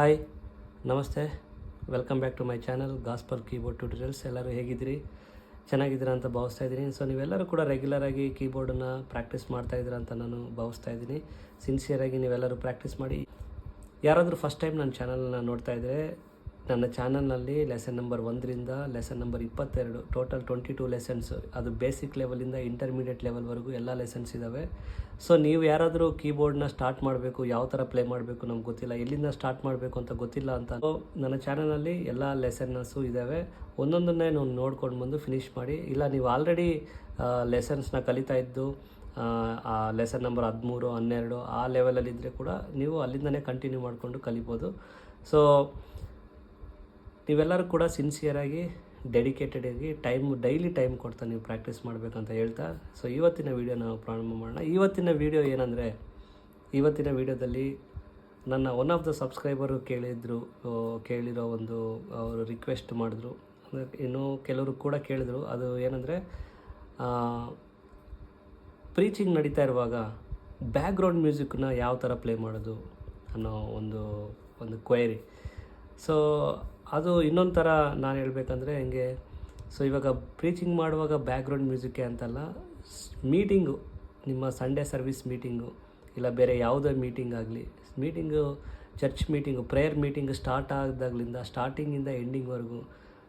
Hi, ನಮಸ್ತೆ. Welcome back to my channel gospel keyboard tutorials ಎಲ್ಲರೂ ಹೇಗಿದ್ದೀರಿ? ಚೆನ್ನಾಗಿದ್ದೀರಾ ಅಂತ ಭಾವಿಸ್ತಾ ಇದ್ದೀನಿ. ಸೊ ನೀವೆಲ್ಲರೂ ಕೂಡ ರೆಗ್ಯುಲರಾಗಿ ಕೀಬೋರ್ಡನ್ನು ಪ್ರಾಕ್ಟೀಸ್ ಮಾಡ್ತಾ ಅಂತ ನಾನು ಭಾವಿಸ್ತಾ ಇದ್ದೀನಿ. ಸಿನ್ಸಿಯರಾಗಿ ನೀವೆಲ್ಲರೂ ಪ್ರಾಕ್ಟೀಸ್ ಮಾಡಿ. ಯಾರಾದರೂ ಫಸ್ಟ್ ಟೈಮ್ ನನ್ನ ಚಾನಲ್ನ ನೋಡ್ತಾ ಇದ್ದರೆ ನನ್ನ ಚಾನಲ್ನಲ್ಲಿ ಲೆಸನ್ ನಂಬರ್ ಒಂದರಿಂದ ಲೆಸನ್ ನಂಬರ್ ಇಪ್ಪತ್ತೆರಡು ಟೋಟಲ್ ಟ್ವೆಂಟಿ ಟು ಲೆಸನ್ಸ್ ಅದು ಬೇಸಿಕ್ ಲೆವೆಲಿಂದ ಇಂಟರ್ಮೀಡಿಯೇಟ್ ಲೆವೆಲ್ವರೆಗೂ ಎಲ್ಲ ಲೆಸನ್ಸ್ ಇದ್ದಾವೆ ಸೊ ನೀವು ಯಾರಾದರೂ ಕೀಬೋರ್ಡ್ನ ಸ್ಟಾರ್ಟ್ ಮಾಡಬೇಕು, ಯಾವ ಥರ ಪ್ಲೇ ಮಾಡಬೇಕು ನಮ್ಗೆ ಗೊತ್ತಿಲ್ಲ. ಎಲ್ಲಿಂದ ಸ್ಟಾರ್ಟ್ ಮಾಡಬೇಕು ಅಂತ ಗೊತ್ತಿಲ್ಲ ಅಂತ. ನನ್ನ ಚಾನಲಲ್ಲಿ ಎಲ್ಲ ಲೆಸನ್ಸು ಇದ್ದಾವೆ ಒಂದೊಂದನ್ನೇ ನಾವು ನೋಡ್ಕೊಂಡು ಬಂದು ಫಿನಿಷ್ ಮಾಡಿ. ಇಲ್ಲ, ನೀವು ಆಲ್ರೆಡಿ ಲೆಸನ್ಸ್ನ ಕಲಿತಾ ಇದ್ದು, ಆ ಲೆಸನ್ ನಂಬರ್ ಹದಿಮೂರು, ಹನ್ನೆರಡು, ಆ ಲೆವೆಲಲ್ಲಿದ್ದರೆ ಕೂಡ ನೀವು ಅಲ್ಲಿಂದನೇ ಕಂಟಿನ್ಯೂ ಮಾಡಿಕೊಂಡು ಕಲಿಬೋದು. ಸೊ ನೀವೆಲ್ಲರೂ ಕೂಡ ಸಿನ್ಸಿಯರಾಗಿ ಡೆಡಿಕೇಟೆಡ್ ಆಗಿ ಟೈಮ್ ಡೈಲಿ ಟೈಮ್ ಕೊಡ್ತಾ ನೀವು ಪ್ರಾಕ್ಟೀಸ್ ಮಾಡಬೇಕಂತ ಹೇಳ್ತಾ ಸೊ ಇವತ್ತಿನ ವೀಡಿಯೋ ನಾವು ಪ್ರಾರಂಭ ಮಾಡೋಣ. ಇವತ್ತಿನ ವೀಡಿಯೋ ಏನಂದರೆ, ಇವತ್ತಿನ ವೀಡಿಯೋದಲ್ಲಿ ನನ್ನ ಒನ್ ಆಫ್ ದ ಸಬ್ಸ್ಕ್ರೈಬರು ಕೇಳಿದ್ರು ಕೇಳಿರೋ ಒಂದು, ಅವರು ರಿಕ್ವೆಸ್ಟ್ ಮಾಡಿದ್ರು. ಇನ್ನೂ ಕೆಲವರು ಕೂಡ ಕೇಳಿದ್ರು. ಅದು ಏನಂದರೆ ಪ್ರೀಚಿಂಗ್ ನಡೀತಾ ಇರುವಾಗ ಬ್ಯಾಕ್ಗ್ರೌಂಡ್ ಮ್ಯೂಸಿಕ್ನ ಯಾವ ಥರ ಪ್ಲೇ ಮಾಡೋದು ಅನ್ನೋ ಒಂದು ಒಂದು ಕ್ವೈರಿ ಸೊ ಅದು ಇನ್ನೊಂದು ಥರ ನಾನು ಹೇಳಬೇಕಂದ್ರೆ ಹೆಂಗೆ ಸೊ ಇವಾಗ ಪ್ರೀಚಿಂಗ್ ಮಾಡುವಾಗ ಬ್ಯಾಕ್ಗ್ರೌಂಡ್ ಮ್ಯೂಸಿಕ್ಕೆ ಅಂತಲ್ಲ ಮೀಟಿಂಗು ನಿಮ್ಮ ಸಂಡೇ ಸರ್ವಿಸ್ ಮೀಟಿಂಗು ಇಲ್ಲ ಬೇರೆ ಯಾವುದೇ ಮೀಟಿಂಗ್ ಆಗಲಿ meeting church meeting prayer meeting start ಆದಾಗ್ಲಿಂದ ಸ್ಟಾರ್ಟಿಂಗಿಂದ ಎಂಡಿಂಗ್ವರೆಗೂ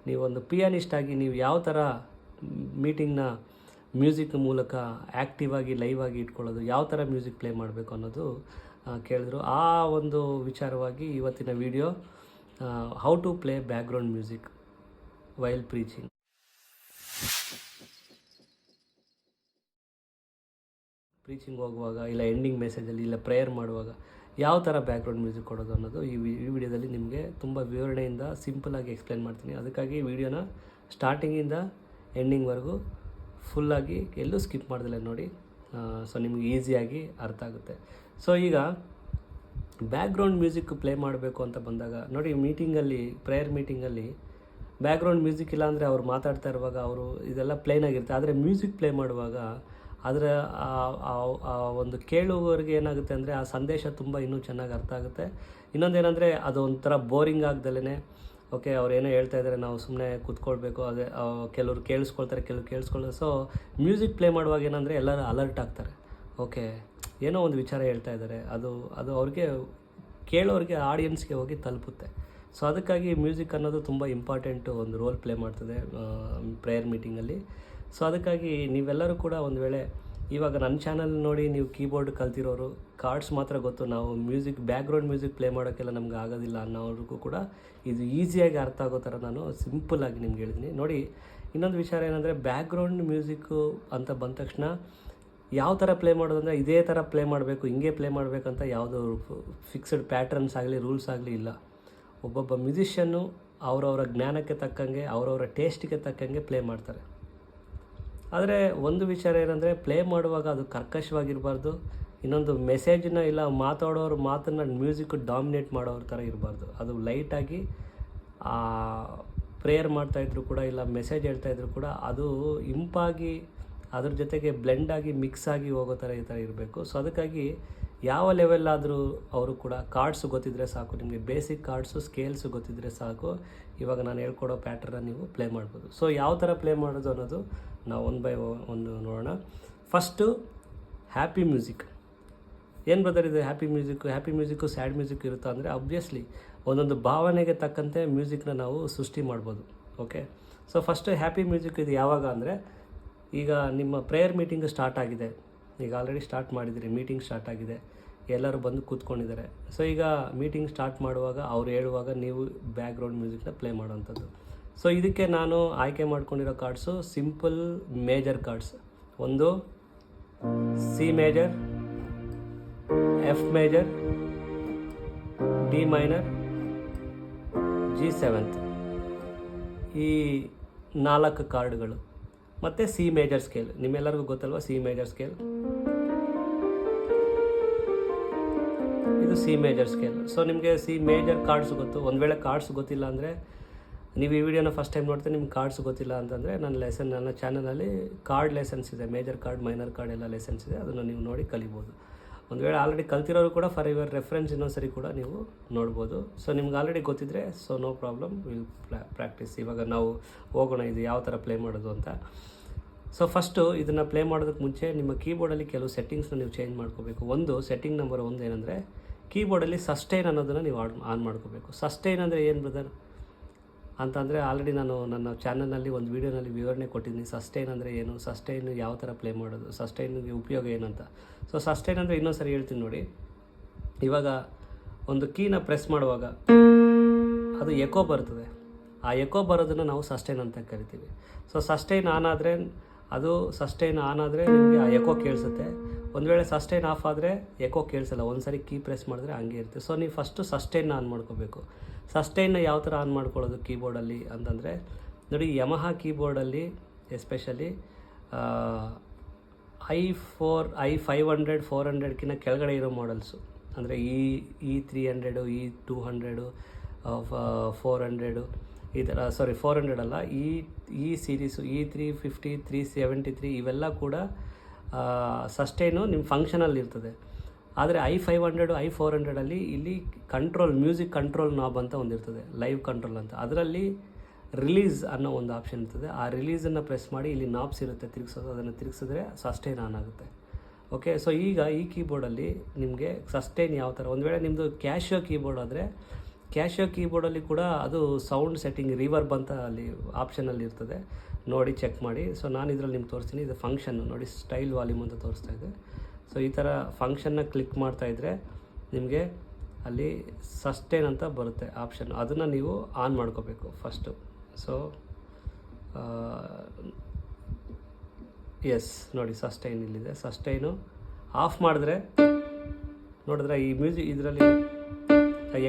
ನೀವೊಂದು ಪಿಯಾನಿಸ್ಟ್ ಆಗಿ ನೀವು ಯಾವ ಥರ ಮೀಟಿಂಗ್ನ ಮ್ಯೂಸಿಕ್ ಮೂಲಕ ಆ್ಯಕ್ಟಿವ್ ಆಗಿ ಲೈವ್ ಆಗಿ ಇಟ್ಕೊಳ್ಳೋದು, ಯಾವ ಥರ ಮ್ಯೂಸಿಕ್ ಪ್ಲೇ ಮಾಡಬೇಕು ಅನ್ನೋದು ಕೇಳಿದ್ರು. ಆ ಒಂದು ವಿಚಾರವಾಗಿ ಇವತ್ತಿನ video how to play background music while preaching preaching ಹೋಗುವಾಗ ಇಲ್ಲ ಎಂಡಿಂಗ್ ಮೆಸೇಜಲ್ಲಿ ಇಲ್ಲ ಪ್ರೇಯರ್ ಮಾಡುವಾಗ ಯಾವ ಥರ ಬ್ಯಾಕ್ಗ್ರೌಂಡ್ ಮ್ಯೂಸಿಕ್ ಕೊಡೋದು ಅನ್ನೋದು ಈ ಈ ವಿಡಿಯೋದಲ್ಲಿ ನಿಮಗೆ ತುಂಬ ವಿವರಣೆಯಿಂದ ಸಿಂಪಲಾಗಿ ಎಕ್ಸ್ಪ್ಲೇನ್ ಮಾಡ್ತೀನಿ. ಅದಕ್ಕಾಗಿ ವಿಡಿಯೋನ ಸ್ಟಾರ್ಟಿಂಗಿಂದ ಎಂಡಿಂಗ್ವರೆಗೂ ಫುಲ್ಲಾಗಿ ಎಲ್ಲೂ ಸ್ಕಿಪ್ ಮಾಡ್ದಲೆ ನೋಡಿ. ಸೊ ನಿಮ್ಗೆ ಈಸಿಯಾಗಿ ಅರ್ಥ ಆಗುತ್ತೆ. ಸೊ ಈಗ ಬ್ಯಾಕ್ಗ್ರೌಂಡ್ ಮ್ಯೂಸಿಕ್ ಪ್ಲೇ ಮಾಡಬೇಕು ಅಂತ ಬಂದಾಗ, ನೋಡಿ ಮೀಟಿಂಗಲ್ಲಿ ಪ್ರೇಯರ್ ಮೀಟಿಂಗಲ್ಲಿ ಬ್ಯಾಕ್ಗ್ರೌಂಡ್ ಮ್ಯೂಸಿಕ್ ಇಲ್ಲ ಅಂದರೆ ಅವ್ರು ಮಾತಾಡ್ತಾ ಇರುವಾಗ ಅವರು ಇದೆಲ್ಲ ಪ್ಲೇನ್ ಆಗಿರುತ್ತೆ. ಆದರೆ ಮ್ಯೂಸಿಕ್ ಪ್ಲೇ ಮಾಡುವಾಗ ಅದರ ಆ ಒಂದು ಕೇಳುವವರಿಗೆ ಏನಾಗುತ್ತೆ ಅಂದರೆ ಆ ಸಂದೇಶ ತುಂಬ ಇನ್ನೂ ಚೆನ್ನಾಗಿ ಅರ್ಥ ಆಗುತ್ತೆ. ಇನ್ನೊಂದೇನೆಂದರೆ ಅದು ಒಂಥರ ಬೋರಿಂಗ್ ಆಗ್ದಲೇ ಓಕೆ, ಅವ್ರು ಏನೋ ಹೇಳ್ತಾ ಇದ್ದಾರೆ ನಾವು ಸುಮ್ಮನೆ ಕೂತ್ಕೊಳ್ಬೇಕು, ಅದೇ ಕೆಲವರು ಕೇಳಿಸ್ಕೊಳ್ತಾರೆ, ಕೆಲವ್ರು ಕೇಳಿಸ್ಕೊಳ್ಳೋ ಸೊ ಮ್ಯೂಸಿಕ್ ಪ್ಲೇ ಮಾಡುವಾಗ ಏನಂದರೆ ಎಲ್ಲರೂ ಅಲರ್ಟ್ ಆಗ್ತಾರೆ. ಓಕೆ ಏನೋ ಒಂದು ವಿಚಾರ ಹೇಳ್ತಾ ಇದ್ದಾರೆ. ಅದು ಅದು ಅವ್ರಿಗೆ, ಕೇಳೋರಿಗೆ ಆಡಿಯನ್ಸ್ಗೆ ಹೋಗಿ ತಲುಪುತ್ತೆ. ಸೊ ಅದಕ್ಕಾಗಿ ಮ್ಯೂಸಿಕ್ ಅನ್ನೋದು ತುಂಬ ಇಂಪಾರ್ಟೆಂಟು ಒಂದು ರೋಲ್ ಪ್ಲೇ ಮಾಡ್ತದೆ ಪ್ರೇಯರ್ ಮೀಟಿಂಗಲ್ಲಿ ಸೊ ಅದಕ್ಕಾಗಿ ನೀವೆಲ್ಲರೂ ಕೂಡ ಒಂದು ವೇಳೆ ಇವಾಗ ನನ್ನ ಚಾನಲ್ ನೋಡಿ ನೀವು ಕೀಬೋರ್ಡ್ ಕಲ್ತಿರೋರು ಕಾರ್ಡ್ಸ್ ಮಾತ್ರ ಗೊತ್ತು, ನಾವು ಮ್ಯೂಸಿಕ್ ಬ್ಯಾಕ್ಗ್ರೌಂಡ್ ಮ್ಯೂಸಿಕ್ ಪ್ಲೇ ಮಾಡೋಕ್ಕೆಲ್ಲ ನಮ್ಗೆ ಆಗೋದಿಲ್ಲ ಅನ್ನೋರಿಗೂ ಕೂಡ ಇದು ಈಸಿಯಾಗಿ ಅರ್ಥ ಆಗೋ ಥರ ನಾನು ಸಿಂಪಲ್ಲಾಗಿ ನಿಮ್ಗೆ ಹೇಳಿದ್ದೀನಿ. ನೋಡಿ, ಇನ್ನೊಂದು ವಿಚಾರ ಏನಂದರೆ ಬ್ಯಾಕ್ಗ್ರೌಂಡ್ ಮ್ಯೂಸಿಕ್ಕು ಅಂತ ಬಂದ ತಕ್ಷಣ ಯಾವ ಥರ ಪ್ಲೇ ಮಾಡೋದಂದ್ರೆ ಇದೇ ಥರ ಪ್ಲೇ ಮಾಡಬೇಕು, ಹಿಂಗೆ ಪ್ಲೇ ಮಾಡಬೇಕಂತ ಯಾವುದೋ ಫಿಕ್ಸ್ಡ್ ಪ್ಯಾಟ್ರನ್ಸ್ ಆಗಲಿ ರೂಲ್ಸ್ ಆಗಲಿ ಇಲ್ಲ. ಒಬ್ಬೊಬ್ಬ ಮ್ಯೂಸಿಷಿಯನ್ನು ಅವರವರ ಜ್ಞಾನಕ್ಕೆ ತಕ್ಕಂಗೆ, ಅವರವರ ಟೇಸ್ಟಿಗೆ ತಕ್ಕಂಗೆ ಪ್ಲೇ ಮಾಡ್ತಾರೆ. ಆದರೆ ಒಂದು ವಿಚಾರ ಏನಂದರೆ ಪ್ಲೇ ಮಾಡುವಾಗ ಅದು ಕರ್ಕಶವಾಗಿರಬಾರ್ದು, ಇನ್ನೊಂದು ಮೆಸೇಜನ್ನ ಇಲ್ಲ, ಮಾತಾಡೋರು ಮಾತನ್ನು ಮ್ಯೂಸಿಕ್ ಡಾಮಿನೇಟ್ ಮಾಡೋರ ಥರ ಇರಬಾರ್ದು. ಅದು ಲೈಟಾಗಿ ಪ್ರೇಯರ್ ಮಾಡ್ತಾಯಿದ್ರು ಕೂಡ ಇಲ್ಲ ಮೆಸೇಜ್ ಹೇಳ್ತಾಯಿದ್ರು ಕೂಡ, ಅದು ಇಂಪಾಗಿ ಅದ್ರ ಜೊತೆಗೆ ಬ್ಲೆಂಡ್ ಆಗಿ ಮಿಕ್ಸ್ ಆಗಿ ಹೋಗೋ ಥರ ಈ ಥರ ಇರಬೇಕು. ಸೊ ಅದಕ್ಕಾಗಿ ಯಾವ ಲೆವೆಲ್ ಆದರೂ ಅವರು ಕೂಡ ಕಾರ್ಡ್ಸ್ ಗೊತ್ತಿದ್ರೆ ಸಾಕು, ನಿಮಗೆ ಬೇಸಿಕ್ ಕಾರ್ಡ್ಸು ಸ್ಕೇಲ್ಸು ಗೊತ್ತಿದ್ರೆ ಸಾಕು. ಇವಾಗ ನಾನು ಹೇಳ್ಕೊಡೋ ಪ್ಯಾಟ್ರನ್ನ ನೀವು ಪ್ಲೇ ಮಾಡ್ಬೋದು. ಸೊ ಯಾವ ಥರ ಪ್ಲೇ ಮಾಡೋದು ಅನ್ನೋದು ನಾವು ಒನ್ ಬೈ ಒಂದು ನೋಡೋಣ. ಫಸ್ಟು ಹ್ಯಾಪಿ ಮ್ಯೂಸಿಕ್ ಏನು ಬ್ರದರ್ ಇದು happy music happy music sad music ಇರುತ್ತಾ ಅಂದರೆ ಅಬ್ವಿಯಸ್ಲಿ ಒಂದೊಂದು ಭಾವನೆಗೆ ತಕ್ಕಂತೆ ಮ್ಯೂಸಿಕ್ನ ನಾವು ಸೃಷ್ಟಿ ಮಾಡ್ಬೋದು. Okay so first happy music ಇದು ಯಾವಾಗ ಅಂದರೆ ಈಗ ನಿಮ್ಮ ಪ್ರೇಯರ್ ಮೀಟಿಂಗ್ ಸ್ಟಾರ್ಟ್ ಆಗಿದೆ. ಈಗ ಆಲ್ರೆಡಿ ಸ್ಟಾರ್ಟ್ ಮಾಡಿದ್ದೀರಿ ಮೀಟಿಂಗ್ ಸ್ಟಾರ್ಟ್ ಆಗಿದೆ. ಎಲ್ಲರೂ ಬಂದು ಕೂತ್ಕೊಂಡಿದ್ದಾರೆ. ಸೊ ಈಗ ಮೀಟಿಂಗ್ ಸ್ಟಾರ್ಟ್ ಮಾಡುವಾಗ ಅವ್ರು ಹೇಳುವಾಗ ನೀವು ಬ್ಯಾಕ್ಗ್ರೌಂಡ್ ಮ್ಯೂಸಿಕ್ನ ಪ್ಲೇ ಮಾಡೋವಂಥದ್ದು. ಸೊ ಇದಕ್ಕೆ ನಾನು ಆಯ್ಕೆ ಮಾಡ್ಕೊಂಡಿರೋ ಕಾರ್ಡ್ಸು ಸಿಂಪಲ್ ಮೇಜರ್ ಕಾರ್ಡ್ಸ್ ಒಂದು C major F major D minor G seventh ಈ ನಾಲ್ಕು ಕಾರ್ಡ್ಗಳು ಮತ್ತು ಸಿ ಮೇಜರ್ ಸ್ಕೇಲ್ ನಿಮ್ಮೆಲ್ಲರಿಗೂ ಗೊತ್ತಲ್ವ ಸಿ ಮೇಜರ್ ಸ್ಕೇಲ್ ಇದು ಸಿ ಮೇಜರ್ ಸ್ಕೇಲ್ ಸೊ ನಿಮಗೆ ಸಿ ಮೇಜರ್ ಕಾರ್ಡ್ಸ್ ಗೊತ್ತು. ಒಂದು ವೇಳೆ ಕಾರ್ಡ್ಸ್ ಗೊತ್ತಿಲ್ಲ ಅಂದರೆ, ನೀವು ಈ ವಿಡಿಯೋನ ಫಸ್ಟ್ ಟೈಮ್ ನೋಡ್ತೀನಿ ನಿಮ್ಗೆ ಕಾರ್ಡ್ಸ್ ಗೊತ್ತಿಲ್ಲ ಅಂತಂದರೆ, ನನ್ನ ಲೆಸನ್ ನನ್ನ ಚಾನಲಲ್ಲಿ ಕಾರ್ಡ್ ಲೆಸನ್ಸ್ ಇದೆ. ಮೇಜರ್ ಕಾರ್ಡ್ ಮೈನರ್ ಕಾರ್ಡ್ ಎಲ್ಲ ಲೆಸನ್ಸ್ ಇದೆ. ಅದನ್ನು ನೀವು ನೋಡಿ ಕಲಿಬೋದು. ಒಂದು ವೇಳೆ ಆಲ್ರೆಡಿ ಕಲ್ತಿರೋರು ಕೂಡ ಫಾರ್ ಯುವರ್ ರೆಫರೆನ್ಸ್ ಇನ್ನೊಂದ್ಸರಿ ಕೂಡ ನೀವು ನೋಡ್ಬೋದು. ಸೊ ನಿಮ್ಗೆ ಆಲ್ರೆಡಿ ಗೊತ್ತಿದ್ರೆ so no problem we'll practice ಇವಾಗ ನಾವು ಹೋಗೋಣ, ಇದು ಯಾವ ಥರ ಪ್ಲೇ ಮಾಡೋದು ಅಂತ. ಸೊ ಫಸ್ಟು ಇದನ್ನು ಪ್ಲೇ ಮಾಡೋದಕ್ಕೆ ಮುಂಚೆ ನಿಮ್ಮ ಕೀಬೋರ್ಡಲ್ಲಿ ಕೆಲವು ಸೆಟ್ಟಿಂಗ್ಸ್ನ ನೀವು ಚೇಂಜ್ ಮಾಡ್ಕೋಬೇಕು. ಒಂದು ಸೆಟ್ಟಿಂಗ್ ನಂಬರ್ ಒಂದು ಏನಂದರೆ ಕೀಬೋರ್ಡಲ್ಲಿ ಸಸ್ಟೈನ್ ಅನ್ನೋದನ್ನು ನೀವು ಆನ್ ಆನ್ ಮಾಡ್ಕೋಬೇಕು. ಸಸ್ಟೈನ್ ಅಂದರೆ ಏನು ಬ್ರದರ್ ಅಂತಂದರೆ ಆಲ್ರೆಡಿ ನಾನು ನನ್ನ ಚಾನಲ್ನಲ್ಲಿ ಒಂದು ವೀಡಿಯೋನಲ್ಲಿ ವಿವರಣೆ ಕೊಟ್ಟಿದ್ದೀನಿ. ಸಸ್ಟೈನ್ ಅಂದರೆ ಏನು? ಸಸ್ಟೈನ್ ಯಾವ ಥರ ಪ್ಲೇ ಮಾಡೋದು? ಸಸ್ಟೈನ್ಗೆ ಉಪಯೋಗ ಏನಂತ ಸೊ ಸಸ್ಟೈನ್ ಅಂದರೆ ಇನ್ನೊಂದು ಸರಿ ಹೇಳ್ತೀನಿ ನೋಡಿ. ಇವಾಗ ಒಂದು ಕೀನ ಪ್ರೆಸ್ ಮಾಡುವಾಗ ಅದು ಎಕೋ ಬರ್ತದೆ. ಆ ಎಕೋ ಬರೋದನ್ನು ನಾವು ಸಸ್ಟೈನ್ ಅಂತ ಕರಿತೀವಿ. ಸೊ ಸಸ್ಟೈನ್ ಆನ್ ಆದರೆ ಅದು ಸಸ್ಟೈನ್ ಆನ್ ಆದರೆ ನಿಮಗೆ ಆ ಎಕೋ ಕೇಳಿಸುತ್ತೆ. ಒಂದು ವೇಳೆ ಸಸ್ಟೈನ್ ಆಫ್ ಆದರೆ ಎಕೋ ಕೇಳಿಸಲ್ಲ. ಒಂದು ಸರಿ ಕೀ ಪ್ರೆಸ್ ಮಾಡಿದ್ರೆ ಹಂಗೆ ಇರುತ್ತೆ. ಸೊ ನೀವು ಫಸ್ಟು ಸಸ್ಟೈನ್ ಆನ್ ಮಾಡ್ಕೋಬೇಕು. ಸಸ್ಟೈನ್ನ ಯಾವ ಥರ ಆನ್ ಮಾಡ್ಕೊಳ್ಳೋದು ಕೀಬೋರ್ಡಲ್ಲಿ ಅಂತಂದರೆ, ನೋಡಿ Yamaha ಕೀಬೋರ್ಡಲ್ಲಿ especially I four I five hundred four ಹಂಡ್ರೆಡ್ಕಿಂತ ಕೆಳಗಡೆ ಇರೋ ಮಾಡಲ್ಸು ಅಂದರೆ ಈ E three hundred E two hundred four hundred ಈ ಥರ ಸಾರಿ ಫೋರ್ ಹಂಡ್ರೆಡ್ ಅಲ್ಲ, ಈ E series E three fifty three seventy three ಇವೆಲ್ಲ ಕೂಡ ಸಸ್ಟೈನು ನಿಮ್ಮ ಫಂಕ್ಷನಲ್ಲಿ ಇರ್ತದೆ. ಆದರೆ I five hundred I four ಹಂಡ್ರೆಡಲ್ಲಿ ಇಲ್ಲಿ ಕಂಟ್ರೋಲ್ ಮ್ಯೂಸಿಕ್ ಕಂಟ್ರೋಲ್ ನಾಬ್ ಅಂತ ಒಂದಿರ್ತದೆ ಲೈವ್ ಕಂಟ್ರೋಲ್ ಅಂತ. ಅದರಲ್ಲಿ ರಿಲೀಸ್ ಅನ್ನೋ ಒಂದು ಆಪ್ಷನ್ ಇರ್ತದೆ. ಆ ರಿಲೀಸನ್ನು ಪ್ರೆಸ್ ಮಾಡಿ ಇಲ್ಲಿ ನಾಬ್ಸ್ ಇರುತ್ತೆ, ತಿರುಗಿಸೋದು, ಅದನ್ನು ತಿರುಗಿಸಿದ್ರೆ ಸಸ್ಟೈನ್ ಆನ್ ಆಗುತ್ತೆ. ಓಕೆ ಸೊ ಈಗ ಈ ಕೀಬೋರ್ಡಲ್ಲಿ ನಿಮಗೆ ಸಸ್ಟೈನ್ ಯಾವ ಥರ ಒಂದು ವೇಳೆ ನಿಮ್ಮದು ಕ್ಯಾಶಿಯೋ ಕೀಬೋರ್ಡ್ ಆದರೆ ಕ್ಯಾಶಿಯೋ ಕೀಬೋರ್ಡಲ್ಲಿ ಕೂಡ ಅದು ಸೌಂಡ್ ಸೆಟ್ಟಿಂಗ್ ರಿವರ್ಬ್ ಅಂತ ಅಲ್ಲಿ ಆಪ್ಷನಲ್ಲಿ ಇರ್ತದೆ. ನೋಡಿ ಚೆಕ್ ಮಾಡಿ. ಸೊ ನಾನು ಇದರಲ್ಲಿ ನಿಮ್ಗೆ ತೋರಿಸ್ತೀನಿ. ಇದು ಫಂಕ್ಷನ್ ನೋಡಿ ಸ್ಟೈಲ್ ವಾಲ್ಯೂಮ್ ಅಂತ ತೋರಿಸ್ತಾ ಇದೆ. ಸೊ ಈ ಥರ ಫಂಕ್ಷನ್ನ ಕ್ಲಿಕ್ ಮಾಡ್ತಾ ಇದ್ದರೆ ನಿಮಗೆ ಅಲ್ಲಿ ಸಸ್ಟೇನ್ ಅಂತ ಬರುತ್ತೆ ಆಪ್ಷನ್ ಅದನ್ನು ನೀವು ಆನ್ ಮಾಡ್ಕೋಬೇಕು ಫಸ್ಟು ಸೊ ಎಸ್ ನೋಡಿ ಸಸ್ಟೈನ್ ಇಲ್ಲಿದೆ. ಸಸ್ಟೈನು ಆಫ್ ಮಾಡಿದ್ರೆ ನೋಡಿದ್ರೆ ಈ ಮ್ಯೂಸಿಕ್ ಇದರಲ್ಲಿ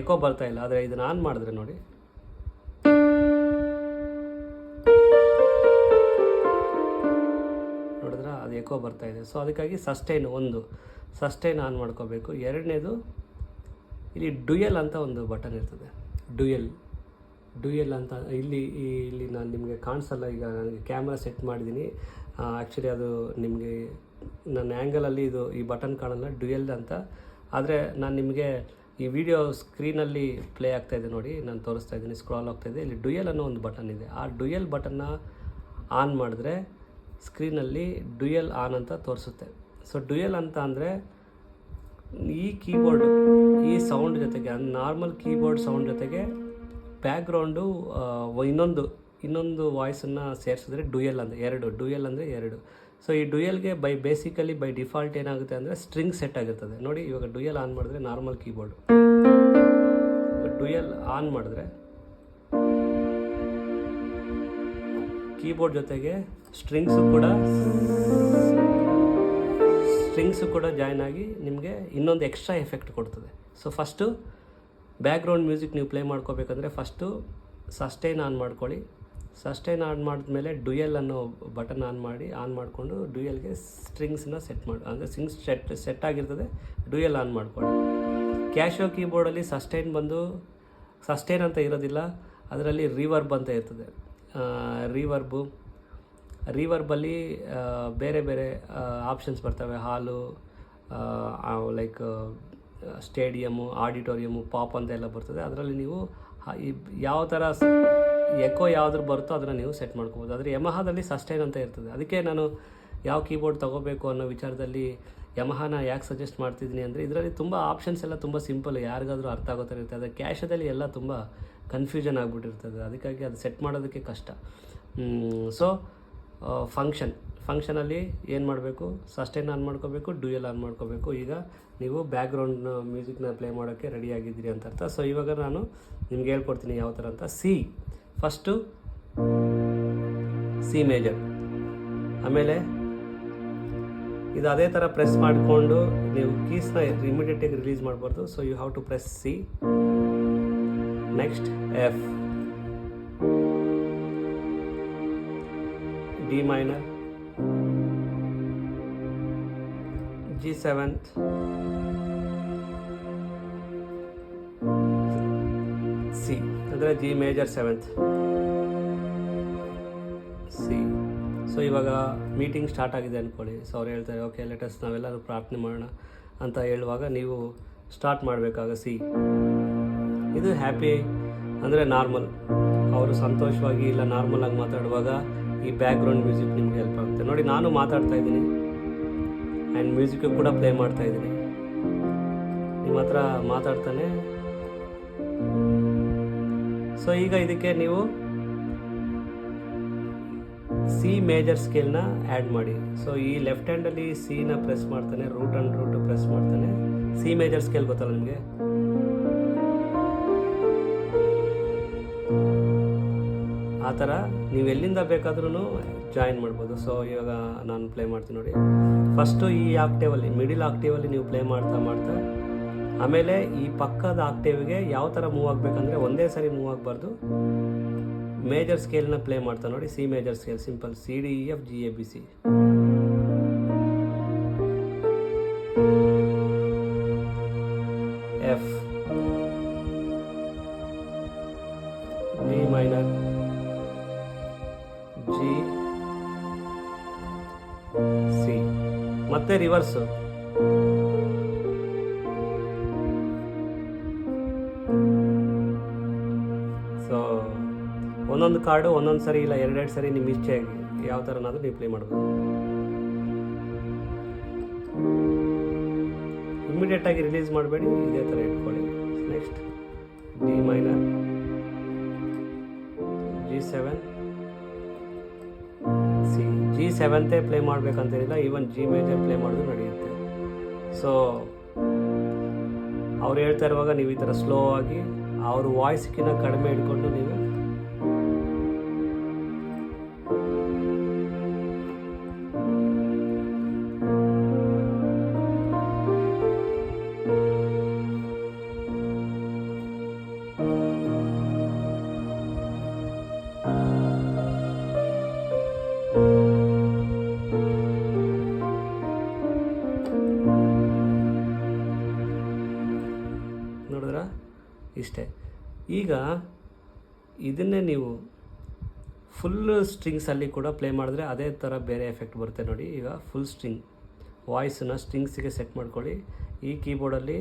ಎಕೋ ಬರ್ತಾ ಇಲ್ಲ, ಆದರೆ ಇದನ್ನು ಆನ್ ಮಾಡಿದ್ರೆ ನೋಡಿ. ನೋಡಿದ್ರೆ? ಅದು ಎಕೋ ಬರ್ತಾ ಇದೆ. ಸೊ ಅದಕ್ಕಾಗಿ ಸಸ್ಟೈನ್ ಒಂದು. ಸಸ್ಟೈನ್ ಆನ್ ಮಾಡ್ಕೋಬೇಕು. ಎರಡನೇದು, ಇಲ್ಲಿ ಡುಯಲ್ ಅಂತ ಒಂದು ಬಟನ್ ಇರ್ತದೆ. ಡುಯಲ್ ಡುಯಲ್ ಅಂತ, ಇಲ್ಲಿ ಇಲ್ಲಿ ನಾನು ನಿಮಗೆ ಕಾಣಿಸಲ್ಲ, ಈಗ ನನಗೆ ಕ್ಯಾಮ್ರಾ ಸೆಟ್ ಮಾಡಿದ್ದೀನಿ ಆ್ಯಕ್ಚುಲಿ ಅದು ನಿಮಗೆ, ನನ್ನ ಆ್ಯಂಗಲಲ್ಲಿ ಇದು ಈ ಬಟನ್ ಕಾಣಲ್ಲ ಡುಯಲ್ ಅಂತ. ಆದರೆ ನಾನು ನಿಮಗೆ ಈ ವಿಡಿಯೋ ಸ್ಕ್ರೀನಲ್ಲಿ ಪ್ಲೇ ಆಗ್ತಾ ಇದೆ ನೋಡಿ, ನಾನು ತೋರಿಸ್ತಾ ಇದ್ದೀನಿ ಸ್ಕ್ರಾಲ್ ಆಗ್ತಾ ಇದೆ. ಇಲ್ಲಿ ಡುಯಲ್ ಅನ್ನೋ ಒಂದು ಬಟನ್ ಇದೆ. ಆ ಡುಯಲ್ ಬಟನ್ನ ಆನ್ ಮಾಡಿದ್ರೆ ಸ್ಕ್ರೀನಲ್ಲಿ ಡುಯಲ್ ಆನ್ ಅಂತ ತೋರಿಸುತ್ತೆ. ಸೊ ಡುಯಲ್ ಅಂತ ಅಂದರೆ ಈ ಕೀಬೋರ್ಡ್ ಈ ಸೌಂಡ್ ಜೊತೆಗೆ ನಾರ್ಮಲ್ ಕೀಬೋರ್ಡ್ ಸೌಂಡ್ ಜೊತೆಗೆ ಬ್ಯಾಕ್ಗ್ರೌಂಡು ಇನ್ನೊಂದು ಇನ್ನೊಂದು ವಾಯ್ಸನ್ನು ಸೇರಿಸಿದ್ರೆ ಡುಯಲ್ ಅಂದರೆ ಎರಡು ಡುಯಲ್ ಅಂದರೆ ಎರಡು. ಸೊ ಈ ಡುಯಲ್ಗೆ ಬೈ ಬೇಸಿಕಲಿ ಬೈ ಡಿಫಾಲ್ಟ್ ಏನಾಗುತ್ತೆ ಅಂದರೆ ಸ್ಟ್ರಿಂಗ್ ಸೆಟ್ ಆಗಿರ್ತದೆ. ನೋಡಿ, ಇವಾಗ ಡುಯಲ್ ಆನ್ ಮಾಡಿದ್ರೆ ನಾರ್ಮಲ್ ಕೀಬೋರ್ಡ್ ಡುಯಲ್ ಆನ್ ಮಾಡಿದ್ರೆ ಕೀಬೋರ್ಡ್ ಜೊತೆಗೆ ಸ್ಟ್ರಿಂಗ್ಸು ಕೂಡ ಸ್ಟ್ರಿಂಗ್ಸು ಕೂಡ ಜಾಯ್ನ್ ಆಗಿ ನಿಮಗೆ ಇನ್ನೊಂದು ಎಕ್ಸ್ಟ್ರಾ ಎಫೆಕ್ಟ್ ಕೊಡ್ತದೆ. ಸೊ ಫಸ್ಟು ಬ್ಯಾಕ್ಗ್ರೌಂಡ್ ಮ್ಯೂಸಿಕ್ ನೀವು ಪ್ಲೇ ಮಾಡ್ಕೋಬೇಕಂದ್ರೆ ಫಸ್ಟು ಸಸ್ಟೈನ್ ಆನ್ ಮಾಡ್ಕೊಳ್ಳಿ. ಸಸ್ಟೈನ್ ಆನ್ ಮಾಡಿದ್ಮೇಲೆ ಡುಯಲ್ ಅನ್ನೋ ಬಟನ್ ಆನ್ ಮಾಡಿ ಆನ್ ಮಾಡಿಕೊಂಡು ಡುಯಲ್ಗೆ ಸ್ಟ್ರಿಂಗ್ಸನ್ನ ಸೆಟ್ ಮಾಡಿ, ಅಂದರೆ ಸ್ಟ್ರಿಂಗ್ಸ್ ಸೆಟ್ ಸೆಟ್ ಆಗಿರ್ತದೆ, ಡುಯಲ್ ಆನ್ ಮಾಡಿಕೊಳ್ಳಿ. ಕ್ಯಾಶೋ ಕೀಬೋರ್ಡಲ್ಲಿ ಸಸ್ಟೈನ್ ಬಂದು ಸಸ್ಟೈನ್ ಅಂತ ಇರೋದಿಲ್ಲ, ಅದರಲ್ಲಿ ರಿವರ್ಬ್ ಅಂತ ಇರ್ತದೆ. ರಿವರ್ಬು ರಿವರ್ಬಲ್ಲಿ ಬೇರೆ ಬೇರೆ ಆಪ್ಷನ್ಸ್ ಬರ್ತವೆ, ಹಾಲು ಲೈಕ್ ಸ್ಟೇಡಿಯಮ್ಮು ಆಡಿಟೋರಿಯಮ್ಮು ಪಾಪ್ ಅಂತ ಎಲ್ಲ ಬರ್ತದೆ, ಅದರಲ್ಲಿ ನೀವು ಯಾವ ಥರ ಎಕೋ ಯಾವ್ದು ಬರುತ್ತೋ ಅದನ್ನು ನೀವು ಸೆಟ್ ಮಾಡ್ಕೋಬೋದು. ಆದರೆ ಯಮಹಾದಲ್ಲಿ ಸಸ್ಟೈನ್ ಅಂತ ಇರ್ತದೆ. ಅದಕ್ಕೆ ನಾನು ಯಾವ ಕೀಬೋರ್ಡ್ ತೊಗೋಬೇಕು ಅನ್ನೋ ವಿಚಾರದಲ್ಲಿ ಯಮಹಾನ ಯಾಕೆ ಸಜೆಸ್ಟ್ ಮಾಡ್ತಿದ್ದೀನಿ ಅಂದರೆ ಇದರಲ್ಲಿ ತುಂಬ ಆಪ್ಷನ್ಸ್ ಎಲ್ಲ ತುಂಬ ಸಿಂಪಲ್ ಯಾರಿಗಾದರೂ ಅರ್ಥ ಆಗೋ ಥರ ಇರುತ್ತೆ ಆದರೆ ಕ್ಯಾಶದಲ್ಲಿ ಎಲ್ಲ ತುಂಬ ಕನ್ಫ್ಯೂಷನ್ ಆಗಿಬಿಟ್ಟಿರ್ತದೆ. ಅದಕ್ಕಾಗಿ ಅದು ಸೆಟ್ ಮಾಡೋದಕ್ಕೆ ಕಷ್ಟ. ಸೊ ಫಂಕ್ಷನ್ ಫಂಕ್ಷನಲ್ಲಿ ಏನು ಮಾಡಬೇಕು? ಸಸ್ಟೈನ್ ಆನ್ ಮಾಡ್ಕೋಬೇಕು ಡ್ಯೂಯಲ್ ಆನ್ ಮಾಡ್ಕೋಬೇಕು. ಈಗ ನೀವು ಬ್ಯಾಕ್ಗ್ರೌಂಡ್ ಮ್ಯೂಸಿಕ್ನ ಪ್ಲೇ ಮಾಡೋಕ್ಕೆ ರೆಡಿ ಆಗಿದ್ದೀರಿ ಅಂತ ಅರ್ಥ. ಸೊ ಇವಾಗ ನಾನು ನಿಮ್ಗೆ ಹೇಳ್ಕೊಡ್ತೀನಿ ಯಾವ ಥರ ಅಂತ. ಸಿ ಫಸ್ಟು ಸಿ ಮೇಜರ್ ಆಮೇಲೆ ಇದು ಅದೇ ಥರ ಪ್ರೆಸ್ ಮಾಡಿಕೊಂಡು ನೀವು ಕೀಸ್ನ ಇಮಿಡಿಯೇಟಾಗಿ ರಿಲೀಸ್ ಮಾಡಬಾರ್ದು. So you have to press C next F D minor G seventh C ಅಂದರೆ ಜಿ ಮೇಜರ್ ಸೆವೆಂತ್ ಸೊ ಇವಾಗ ಮೀಟಿಂಗ್ ಸ್ಟಾರ್ಟ್ ಆಗಿದೆ ಅಂದ್ಕೊಳ್ಳಿ ಸೊ ಅವ್ರು ಹೇಳ್ತಾರೆ ಓಕೆ ಲೆಟಸ್ ನಾವೆಲ್ಲರೂ ಪ್ರಾರ್ಥನೆ ಮಾಡೋಣ ಅಂತ ಹೇಳುವಾಗ ನೀವು ಸ್ಟಾರ್ಟ್ ಮಾಡಬೇಕಾಗ ಸಿ ಇದು ಹ್ಯಾಪಿ ಅಂದರೆ ನಾರ್ಮಲ್ ಅವರು ಸಂತೋಷವಾಗಿ ಇಲ್ಲ ನಾರ್ಮಲ್ ಆಗಿ ಮಾತಾಡುವಾಗ ಈ ಬ್ಯಾಕ್ಗ್ರೌಂಡ್ ಮ್ಯೂಸಿಕ್ ನಿಮ್ಗೆ ಹೆಲ್ಪ್ ಆಗುತ್ತೆ. ನೋಡಿ, ನಾನು ಮಾತಾಡ್ತಾ ಇದ್ದೀನಿ. ಆ್ಯಂಡ್ ಮ್ಯೂಸಿಕ್ ಕೂಡ ಪ್ಲೇ ಮಾಡ್ತಾ ಇದ್ದೀನಿ. ನಿಮ್ಮ ಹತ್ರ ಮಾತಾಡ್ತಾನೆ. ಸೊ ಈಗ ಇದಕ್ಕೆ ನೀವು ಸಿ ಮೇಜರ್ ಸ್ಕೇಲ್ನ ಆ್ಯಡ್ ಮಾಡಿ. ಸೊ ಈ ಲೆಫ್ಟ್ ಹ್ಯಾಂಡಲ್ಲಿ ಸಿನ ಪ್ರೆಸ್ ಮಾಡ್ತಾನೆ ರೂಟ್ ಆ್ಯಂಡ್ ರೂಟ್ ಪ್ರೆಸ್ ಮಾಡ್ತಾನೆ. ಸಿ ಮೇಜರ್ ಸ್ಕೇಲ್ ಗೊತ್ತಲ್ಲ ನಿಮಗೆ? ಆ ಥರ ನೀವು ಎಲ್ಲಿಂದ ಬೇಕಾದ್ರೂ ಜಾಯಿನ್ ಮಾಡ್ಬೋದು. ಸೊ ಇವಾಗ ನಾನು ಪ್ಲೇ ಮಾಡ್ತೀನಿ ನೋಡಿ. ಫಸ್ಟು ಈ ಆಕ್ಟೇವಲ್ಲಿ ಮಿಡಿಲ್ ಆಕ್ಟೇವಲ್ಲಿ ನೀವು ಪ್ಲೇ ಮಾಡ್ತಾ ಮಾಡ್ತಾ, ಆಮೇಲೆ ಈ ಪಕ್ಕದ ಆಕ್ಟೇವ್ಗೆ ಯಾವ ಥರ ಮೂವ್ ಆಗಬೇಕಂದ್ರೆ ಒಂದೇ ಸರಿ ಮೂವ್ ಆಗಬಾರ್ದು. ಮೇಜರ್ ಸ್ಕೇಲ್ನ ಪ್ಲೇ ಮಾಡ್ತಾ ನೋಡಿ, C major scale, simple, C, D, E, F, G, A, B, C. F. D minor. G. C. ಮತ್ತೆ ರಿವರ್ಸು. ಕಾರ್ಡು ಒಂದೊಂದು ಸರಿ ಇಲ್ಲ, ಎರಡೆರಡು ಸರಿ ನಿಮ್ಮ ಇಚ್ಛೆ ಯಾವ ಥರನಾದರೂ ನೀವು ಪ್ಲೇ ಮಾಡ್ಬೋದು. ಇಮಿಡಿಯೇಟ್ ಆಗಿ ರಿಲೀಸ್ ಮಾಡಬೇಡಿ, ಇದೇ ಥರ ಇಟ್ಕೊಳ್ಳಿ. Next D minor G seven C G ಸೆವೆಂತೇ play ಮಾಡಬೇಕಂತೇನಿಲ್ಲ ಈವನ್ ಜಿ ಮೇಜರ್ ಪ್ಲೇ ಮಾಡೋದು ನಡೆಯುತ್ತೆ. ಸೊ ಅವ್ರು ಹೇಳ್ತಾ ಇರುವಾಗ ನೀವು ಈ ಥರ ಸ್ಲೋ ಆಗಿ, ಅವ್ರ ವಾಯ್ಸ್ಗಿನ್ನ ಕಡಿಮೆ ಇಟ್ಕೊಂಡು ನೀವು ಈಗ ಇದನ್ನೇ ನೀವು ಫುಲ್ ಸ್ಟ್ರಿಂಗ್ಸಲ್ಲಿ ಕೂಡ ಪ್ಲೇ ಮಾಡಿದ್ರೆ ಅದೇ ಥರ ಬೇರೆ ಎಫೆಕ್ಟ್ ಬರುತ್ತೆ ನೋಡಿ. ಈಗ ಫುಲ್ ಸ್ಟ್ರಿಂಗ್ ವಾಯ್ಸನ್ನ ಸ್ಟ್ರಿಂಗ್ಸಿಗೆ ಸೆಟ್ ಮಾಡ್ಕೊಳ್ಳಿ. ಈ ಕೀಬೋರ್ಡಲ್ಲಿ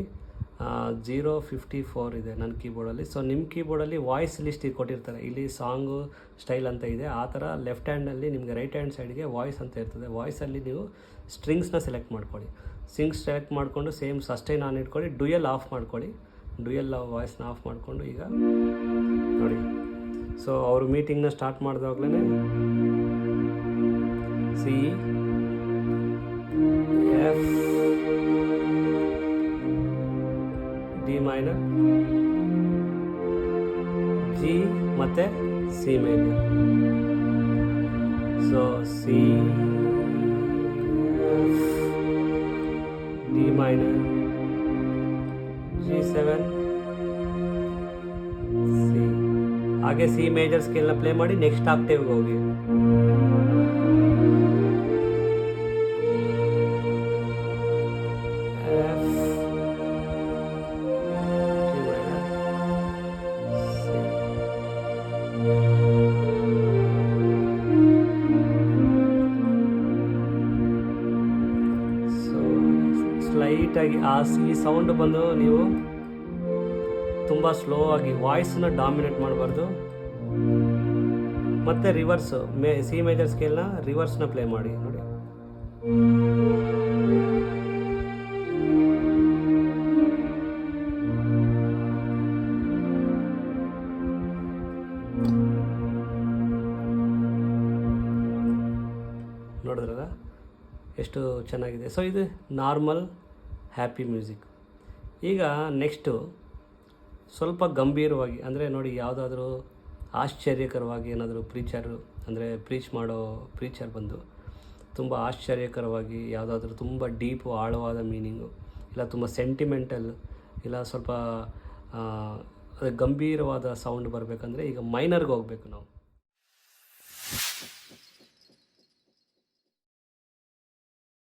ಜೀರೋ ಫಿಫ್ಟಿ ಫೋರ್ ಇದೆ ನನ್ನ ಕೀಬೋರ್ಡಲ್ಲಿ ಸೊ ನಿಮ್ಮ ಕೀಬೋರ್ಡಲ್ಲಿ ವಾಯ್ಸ್ ಲಿಸ್ಟ್ ಕೊಟ್ಟಿರ್ತಾರೆ ಇಲ್ಲಿ ಸಾಂಗು ಸ್ಟೈಲ್ ಅಂತ ಇದೆ. ಆ ಥರ ಲೆಫ್ಟ್ ಹ್ಯಾಂಡಲ್ಲಿ ನಿಮಗೆ ರೈಟ್ ಹ್ಯಾಂಡ್ ಸೈಡ್ಗೆ ವಾಯ್ಸ್ ಅಂತ ಇರ್ತದೆ. ವಾಯ್ಸಲ್ಲಿ ನೀವು ಸ್ಟ್ರಿಂಗ್ಸ್ನ ಸೆಲೆಕ್ಟ್ ಮಾಡ್ಕೊಳ್ಳಿ. ಸ್ಟ್ರಿಂಗ್ಸ್ ಸೆಲೆಕ್ಟ್ ಮಾಡಿಕೊಂಡು ಸೇಮ್ ಸಸ್ಟೈನ್ ಆನ್ ಇಟ್ಕೊಳ್ಳಿ. ಡುಯಲ್ ಆಫ್ ಮಾಡ್ಕೊಳ್ಳಿ. ಡುಯಲ್ ವಾಯ್ಸ್ನ ಆಫ್ ಮಾಡಿಕೊಂಡು ಈಗ ನೋಡಿ. ಸೊ ಅವರು ಮೀಟಿಂಗ್ನ start ಮಾಡಿದಾಗ್ಲೇ C F D minor G ಮತ್ತು C minor so C D minor seven C ಹಾಗೆ ಸಿ ಮೇಜರ್ ಸ್ಕೇಲ್ನ ಪ್ಲೇ ಮಾಡಿ ನೆಕ್ಸ್ಟ್ ಆಕ್ಟೇವ್ಗೆ ಹೋಗಿ. ಸ್ಲೈಟಾಗಿ ಆ ಈ ಸೌಂಡ್ ಬಂದು ನೀವು ತುಂಬ ಸ್ಲೋ ಆಗಿ ವಾಯ್ಸನ್ನ ಡಾಮಿನೇಟ್ ಮಾಡಬಾರ್ದು. ಮತ್ತೆ ರಿವರ್ಸ್ ಮೇ ಸಿ ಮೇಜರ್ ಸ್ಕೇಲ್ನ ರಿವರ್ಸ್ನ ಪ್ಲೇ ಮಾಡಿ, ನೋಡಿ. ನೋಡಿದ್ರಲ್ಲ? ಎಷ್ಟು ಚೆನ್ನಾಗಿದೆ. ಸೊ ಇದು ನಾರ್ಮಲ್ ಹ್ಯಾಪಿ ಮ್ಯೂಸಿಕ್ ಈಗ ನೆಕ್ಸ್ಟು ಸ್ವಲ್ಪ ಗಂಭೀರವಾಗಿ, ಅಂದರೆ ನೋಡಿ ಯಾವುದಾದ್ರೂ ಆಶ್ಚರ್ಯಕರವಾಗಿ ಏನಾದರೂ ಪ್ರೀಚರು ಅಂದರೆ ಪ್ರೀಚ್ ಮಾಡೋ ಪ್ರೀಚರ್ ಬಂದು ತುಂಬ ಆಶ್ಚರ್ಯಕರವಾಗಿ, ಯಾವುದಾದ್ರೂ ತುಂಬ ಡೀಪು ಆಳವಾದ ಮೀನಿಂಗು ಇಲ್ಲ ತುಂಬ ಸೆಂಟಿಮೆಂಟಲ್ ಇಲ್ಲ ಸ್ವಲ್ಪ ಗಂಭೀರವಾದ ಸೌಂಡ್ ಬರಬೇಕಂದ್ರೆ ಈಗ ಮೈನರ್ಗೆ ಹೋಗಬೇಕು ನಾವು.